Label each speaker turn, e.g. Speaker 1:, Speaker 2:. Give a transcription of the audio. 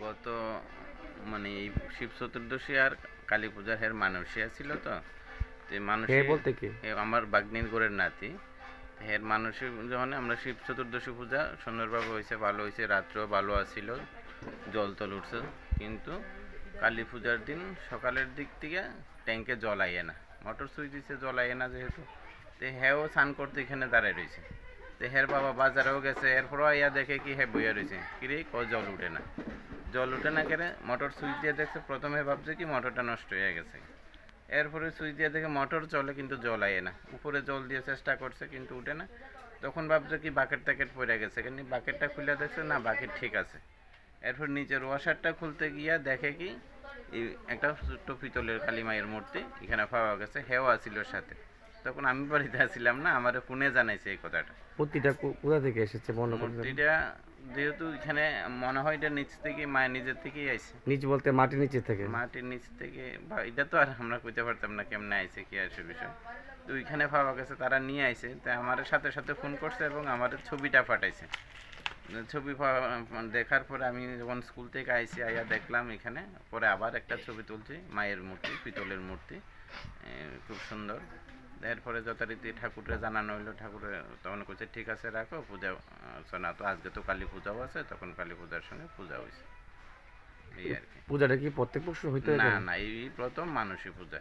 Speaker 1: গত মানে এই শিব চতুর্দশী আর কালী পূজার হের মানসিয়া ছিল তো। তো মানুষ
Speaker 2: বলতে কি?
Speaker 1: আমার বাগ্নির গোরের নাতি। হের মানসিক যখন আমরা শিব চতুর্দশী পূজা সুন্দরভাবে হয়েছে ভালো হয়েছে রাত্রেও ভালো আসছিল জল টল উঠছে। কিন্তু কালী পূজার দিন সকালের দিক থেকে ট্যাঙ্কে জল আইয়ে না। মোটর সুইচ দিচ্ছে জল আইয়ে না যেহেতু। তো হ্যাও স্নান করতে এখানে দাঁড়ায় রয়েছে তো হের বাবা বাজারেও গেছে এরপরও আইয়া দেখে কি হ্যাঁ বইয়া রয়েছে কিরে ক জল উঠে না? জল উঠে না কেন মোটর সুইচ দিয়ে দেখছে প্রথমে ভাবছে কি মোটরটা নষ্ট হয়ে গেছে। এরপরে সুইচ দিয়ে দেখে মোটর চলে কিন্তু জল আয়ে না। উপরে জল দিয়ে চেষ্টা করছে কিন্তু উঠে না। তখন ভাবছে কি বাকেট ট্যাকেট পড়ে গেছে। কিন্তু বাকেটটা খুলে দেখছে না বাকেট ঠিক আছে। এরপর নিচের ওয়াশারটা খুলতে গিয়া দেখে কি একটা ছোট্ট পিতলের কালী মায়ের মূর্তি এখানে পাওয়া গেছে হেও আসিল সাথে। তখন আমি বাড়িতে আসছিলাম না আমার ফোনে জানাইছে এই কথাটা।
Speaker 2: মূর্তিটা কো- কোথা থেকে এসেছে
Speaker 1: মূর্তিটা যেহেতু এখানে মনে হয় এটা নিচ থেকে মায়ের নিজের থেকেই আইছে।
Speaker 2: নিচ বলতে মাটির নিচে থেকে?
Speaker 1: মাটির নিচ থেকে বা এটা তো আর আমরা কইতে পারতাম না কেমনে আইছে কি আসে বিষয়। তো ওইখানে পাওয়া গেছে তারা নিয়ে আইছে তাই আমার সাথে সাথে ফোন করছে এবং আমার ছবিটা পাঠাইছে। ছবি পা- দেখার পরে আমি যখন স্কুল থেকে আইছি আইয়া দেখলাম এখানে পরে আবার একটা ছবি তুলছি মায়ের মূর্তি পিতলের মূর্তি। খুব সুন্দর। এরপরে যথারীতি ঠাকুরে জানানো হইল ঠাকুরে তখন কইছে ঠিক আছে রাখো পূজা সোনা তো আজকে তো কালী পূজাও আছে তখন কালী পূজার সঙ্গে পূজা হয়েছে এই আর কি।
Speaker 2: পূজাটা কি প্রত্যেক বছর হইতে
Speaker 1: না না এই প্রথম মানসী পূজা